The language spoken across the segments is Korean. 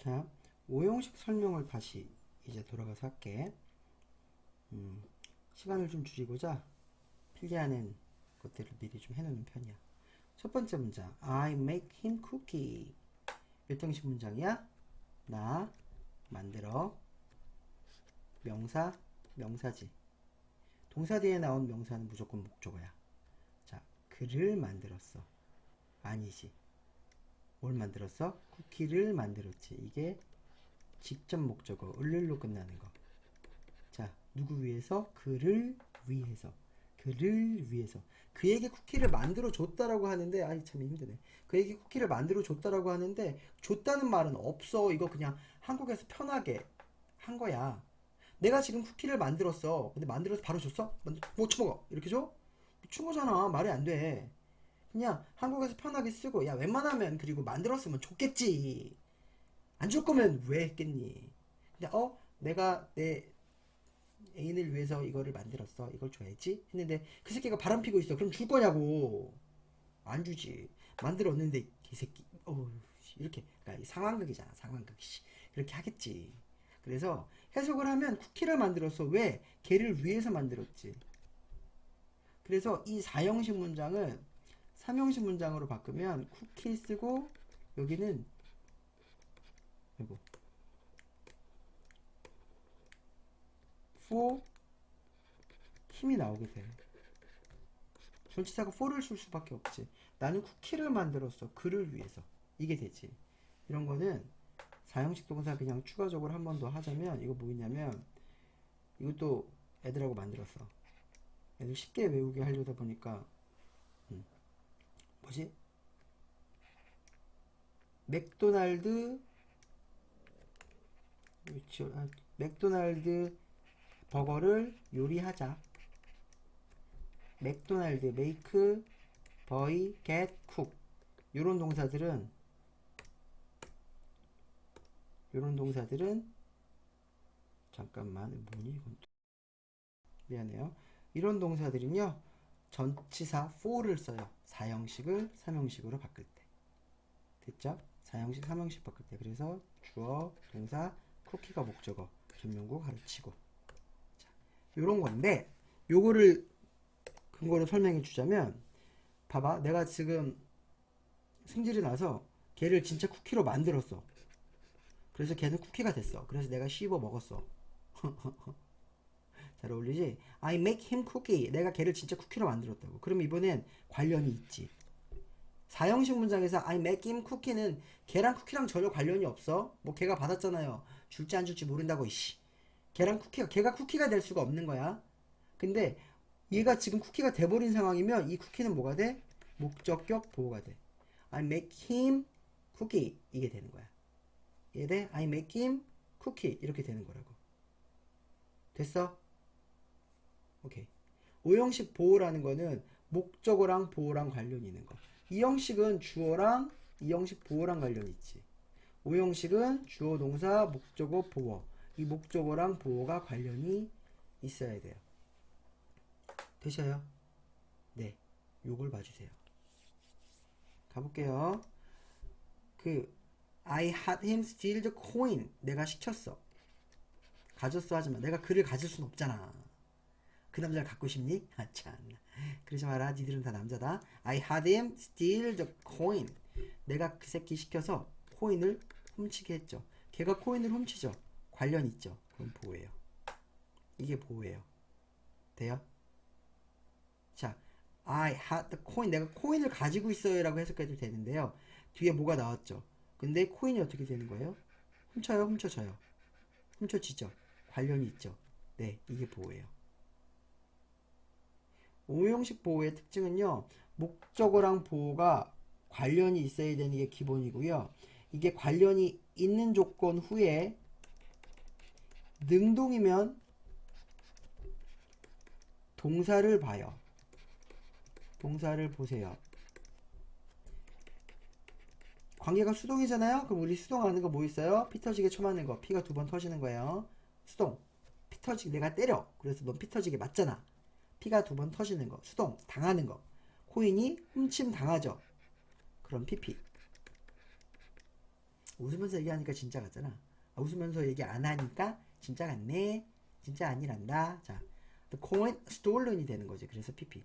자, 오형식 설명을 다시 이제 돌아가서 할게. 음, 시간을 좀 줄이고자 필기하는 것들을 미리 좀 해놓는 편이야. 첫 번째 문장, I make him cookie. 몇 형식 문장이야? 나 만들어 명사 명사지. 동사 뒤에 나온 명사는 무조건 목적어야. 자, 그를 만들었어. 아니지. 뭘 만들었어? 쿠키를 만들었지. 이게 직접 목적어, 을를로 끝나는 거. 자, 누구 위해서? 그를 위해서. 그를 위해서. 그에게 쿠키를 만들어 줬다라고 하는데, 아이 참 힘드네. 그에게 쿠키를 만들어 줬다라고 하는데, 줬다는 말은 없어. 이거 그냥 한국에서 편하게 한 거야. 내가 지금 쿠키를 만들었어. 근데 만들어서 바로 줬어? 못 쳐먹어. 이렇게 줘? 미친 거잖아. 말이 안 돼. 그냥 한국에서 편하게 쓰고, 야, 웬만하면 그리고 만들었으면 줬겠지. 안 줄 거면 왜 했겠니? 근데, 어, 내가 내 애인을 위해서 이거를 만들었어. 이걸 줘야지. 했는데, 그 새끼가 바람 피고 있어. 그럼 줄 거냐고. 안 주지. 만들었는데, 이 새끼, 어우, 씨, 이렇게. 그러니까 이 상황극이잖아. 상황극. 씨. 이렇게 하겠지. 그래서 해석을 하면 쿠키를 만들었어. 왜? 걔를 위해서 만들었지. 그래서 이 4형식 문장을 3형식 문장으로 바꾸면 쿠키 쓰고 여기는 이거 for 힘이 나오게 돼. 전치사가 for를 쓸 수밖에 없지. 나는 쿠키를 만들었어. 그를 위해서. 이게 되지. 이런 거는 사형식 동사 그냥 추가적으로 한 번 더 하자면 이거 뭐냐면 이것도 애들하고 만들었어. 애들 쉽게 외우게 하려다 보니까 음, 뭐지? 맥도날드 아, 맥도날드 버거를 요리하자. 맥도날드 메이크 버이 겟쿡 요런 동사들은 요런 동사들은 잠깐만 뭐니 이건 또- 미안해요. 이런 동사들은요 전치사 for를 써요. 4형식을 3형식으로 바꿀 때. 됐죠? 4형식 3형식 바꿀 때. 그래서 주어 동사 쿠키가 목적어 전명구 가르치고. 자, 요런 건데 요거를 근거로 설명해 주자면 봐봐. 내가 지금 승질이 나서 걔를 진짜 쿠키로 만들었어. 그래서 걔는 쿠키가 됐어. 그래서 내가 씹어 먹었어 잘 어울리지? I make him cookie 내가 걔를 진짜 쿠키로 만들었다고 그럼 이번엔 관련이 있지 4형식 문장에서 I make him cookie는 걔랑 쿠키랑 전혀 관련이 없어 뭐 걔가 받았잖아요 줄지 안 줄지 모른다고 이씨 걔랑 쿠키가 걔가 쿠키가 될 수가 없는 거야 근데 얘가 지금 쿠키가 돼버린 상황이면 이 쿠키는 뭐가 돼? 목적격 보호가 돼. I make him cookie 이게 되는 거야. 이해돼? I make him cookie 이렇게 되는 거라고. 됐어? 오케이. 오형식 보호라는 거는 목적어랑 보호랑 관련이 있는 거. 이 형식은 주어랑 이 형식 보호랑 관련이 있지. 오형식은 주어 동사 목적어 보호. 이 목적어랑 보호가 관련이 있어야 돼요. 되셔요? 네. 요걸 봐주세요. 가볼게요. 그 I had him steal the coin. 내가 시켰어. 가졌어 하지만 내가 그를 가질 순 없잖아. 그 남자를 갖고 싶니? 아 참. 그러지 마라. 니들은 다 남자다. I had him steal the coin. 내가 그 새끼 시켜서 코인을 훔치게 했죠. 걔가 코인을 훔치죠. 관련 있죠. 그럼 보호예요. 이게 보호예요. 돼요? 자, I had the coin. 내가 코인을 가지고 있어요 라고 해석해도 되는데요. 뒤에 뭐가 나왔죠? 근데 코인이 어떻게 되는 거예요? 훔쳐요, 훔쳐져요. 훔쳐지죠. 관련이 있죠. 네, 이게 보호예요. 오형식 보호의 특징은요. 목적어랑 보호가 관련이 있어야 되는 게 기본이고요. 이게 관련이 있는 조건 후에 능동이면 동사를 봐요. 동사를 보세요. 관계가 수동이잖아요? 그럼 우리 수동하는 거 뭐 있어요? 피 터지게 쳐맞는 거. 피가 두 번 터지는 거예요. 수동. 피 터지게 내가 때려. 그래서 넌 피 터지게 맞잖아. 피가 두 번 터지는 거. 수동. 당하는 거. 코인이 훔침 당하죠. 그럼 피피. 웃으면서 얘기하니까 진짜 같잖아. 아, 웃으면서 얘기 안 하니까 진짜 같네. 진짜 아니란다. 자, the coin stolen이 되는 거지. 그래서 PP.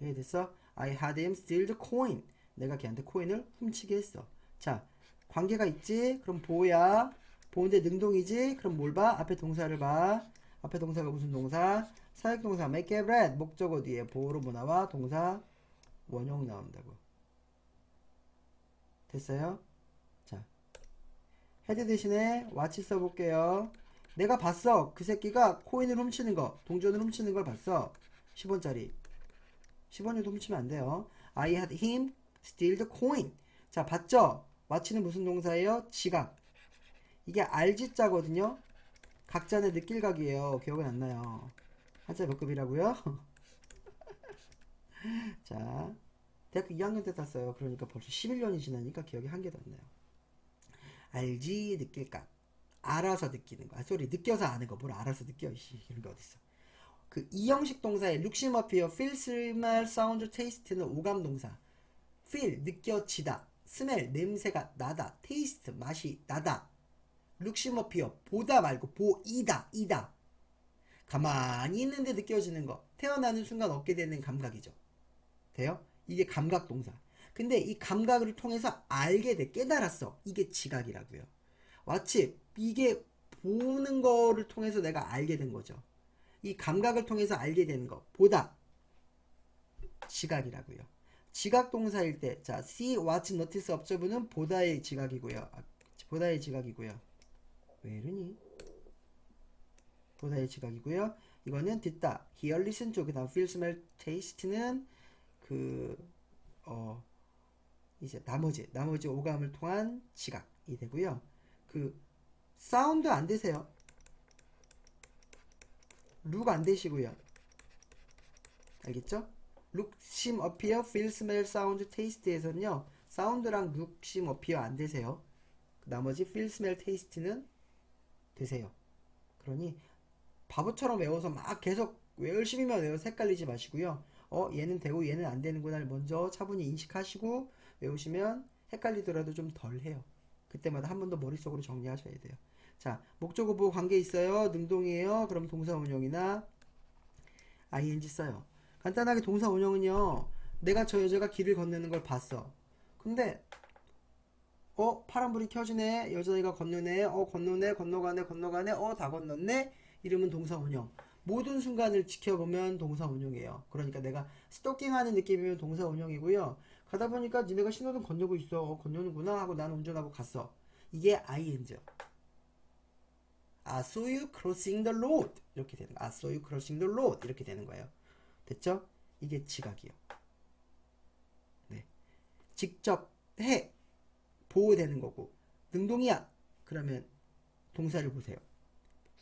이해됐어? I had him steal the coin. 내가 걔한테 코인을 훔치게 했어. 자, 관계가 있지? 그럼 보야. 보는데 능동이지? 그럼 뭘 봐? 앞에 동사를 봐. 앞에 동사가 무슨 동사? 사역동사 make it red. 목적어 뒤에 보호로 뭐 나와? 동사 원형 나온다고. 됐어요? 자, 헤드 대신에 watch 써볼게요. 내가 봤어. 그 새끼가 코인을 훔치는 거, 동전을 훔치는 걸 봤어. 10원짜리. 10원에도 훔치면 안 돼요. I had him steal the coin. 자, 봤죠? watch는 무슨 동사예요? 지각. 이게 알지자거든요. 각자의 느낄각이에요. 기억은 안 나요. 한자 몇 급이라고요? 자, 대학교 2학년 때 땄어요. 그러니까 벌써 11년이 지나니까 기억이 한 개도 안 나요. 알지 느낄각. 알아서 느끼는 거. 아, 소리 느껴서 아는 거. 뭘 알아서 느껴. 이씨, 이런 게 어딨어. 그 이형식 동사의 룩시머피어 feel, smell, sound, taste는 오감 동사. feel 느껴지다. smell 냄새가 나다. taste 맛이 나다. 룩시머 피어 보다 말고 보이다 이다. 가만히 있는데 느껴지는 거. 태어나는 순간 얻게 되는 감각이죠. 돼요? 이게 감각 동사. 근데 이 감각을 통해서 알게 돼. 깨달았어. 이게 지각이라고요. 와치 이게 보는 거를 통해서 내가 알게 된 거죠. 이 감각을 통해서 알게 되는 거. 보다. 지각이라고요. 지각 동사일 때, 자, see, watch, notice, observe는 보다의 지각이고요. 아, 보다의 지각이고요. 왜 이러니? 보다의 지각이고요. 이거는 듣다. hear, listen to. 그 다음 feel, smell, taste는 그, 어, 이제 나머지, 나머지 오감을 통한 지각이 되고요. 그, 사운드 안 되세요. 룩 안 되시고요. 알겠죠? 룩, 심, 어피어, feel, smell, sound, taste에서는요. 사운드랑 룩, 심, 어피어 안 되세요. 나머지 feel, smell, taste는 되세요. 그러니 바보처럼 외워서 막 계속 왜 열심히만 외워서 헷갈리지 마시고요. 어, 얘는 되고 얘는 안 되는구나를 먼저 차분히 인식하시고 외우시면 헷갈리더라도 좀 덜 해요. 그때마다 한 번 더 머릿속으로 정리하셔야 돼요. 자, 목적어 보고 관계 있어요. 능동이에요. 그럼 동사 운용이나 ing 써요. 간단하게 동사 운용은요. 내가 저 여자가 길을 건너는 걸 봤어. 근데 어 파란불이 켜지네. 여자애가 건너네. 어 건너네. 건너가네. 건너가네. 어 다 건넜네. 이러면 동사 운용 모든 순간을 지켜보면 동사 운용이에요. 그러니까 내가 스토킹하는 느낌이면 동사 운용이고요. 가다 보니까 니네가 신호등 건너고 있어. 어, 건너는구나 하고 나는 운전하고 갔어. 이게 ing죠 I saw you crossing the road? 이렇게 되는 거 I saw you crossing the road? 이렇게 되는 거예요. 됐죠? 이게 지각이요. 네. 직접 해 보호되는 거고. 능동이야. 그러면 동사를 보세요.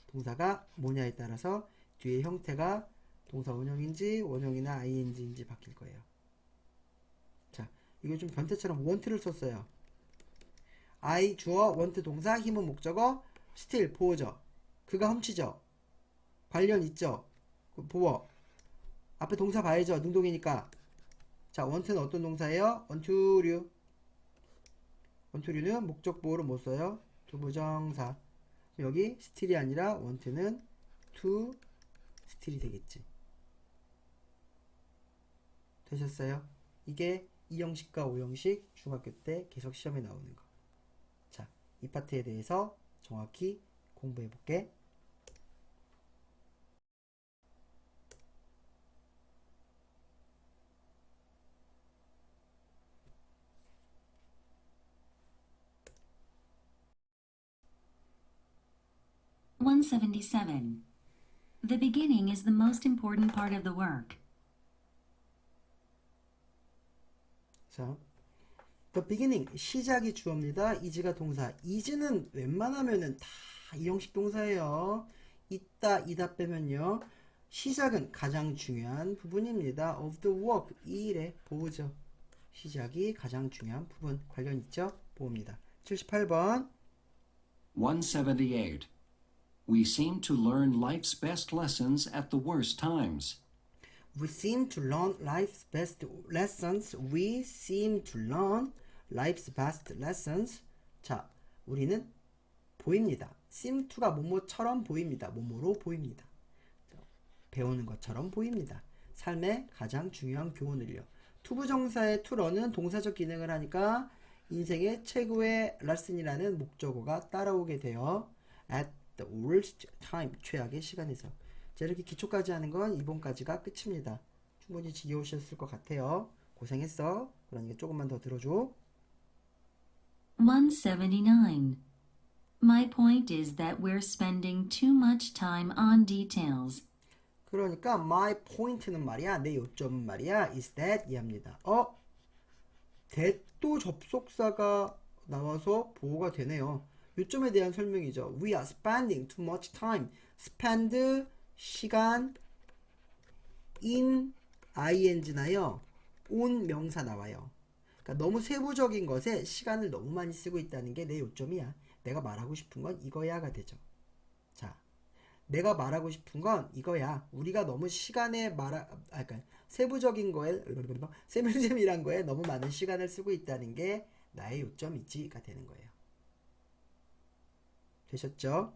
동사가 뭐냐에 따라서 뒤에 형태가 동사 원형인지 원형이나 ing인지 바뀔 거예요. 자 이거 좀 변태처럼 want를 썼어요. I 주어 want 동사 힘은 목적어 still 보호죠. 그가 훔치죠. 관련 있죠. 그 보호 앞에 동사 봐야죠. 능동이니까. 자 want는 어떤 동사예요? want to류 원투류는 목적 보호를 못 써요. 두부정사. 여기 스틸이 아니라 원트는 투 스틸이 되겠지. 되셨어요? 이게 2형식과 5형식 중학교 때 계속 시험에 나오는 거. 자, 이 파트에 대해서 정확히 공부해 볼게. One seventy seven. The beginning is the most important part of the work. 자, the beginning 시작이 주어입니다. is가 동사. is는 웬만하면은 다 이 형식 동사예요. 있다 이다 빼면요. 시작은 가장 중요한 부분입니다. of the work 이 일의 보호죠. 시작이 가장 중요한 부분 관련 있죠? 보호입니다. 78번 178. We seem to learn life's best lessons at the worst times. We seem to learn life's best lessons. We seem to learn life's best lessons. 자, 우리는 보입니다. seem to가 뭐뭐처럼 보입니다. 뭐뭐로 보입니다. 자, 배우는 것처럼 보입니다. 삶의 가장 중요한 교훈을요. 투부정사의 투러는 동사적 기능을 하니까 인생의 최고의 레슨이라는 목적어가 따라오게 돼요. at the worst time 최악의 시간에서. 자, 이렇게 기초까지 하는 건 이번까지가 끝입니다. 충분히 지겨우셨을 것 같아요. 고생했어. 그러니까 조금만 더 들어줘. 179. My point is that we're spending too much time on details. 그러니까 my point는 말이야. 내 요점은 말이야. is that 이합니다. 어? that도 접속사가 나와서 보호가 되네요. 요점에 대한 설명이죠. We are spending too much time. spend 시간 in ing나요. on 명사 나와요. 그러니까 너무 세부적인 것에 시간을 너무 많이 쓰고 있다는 게 내 요점이야. 내가 말하고 싶은 건 이거야가 되죠. 자, 내가 말하고 싶은 건 이거야. 우리가 너무 시간에 말아, 아, 그러니까 세부적인 거에, 세밀세밀한 거에 너무 많은 시간을 쓰고 있다는 게 나의 요점이지가 되는 거예요. 되셨죠?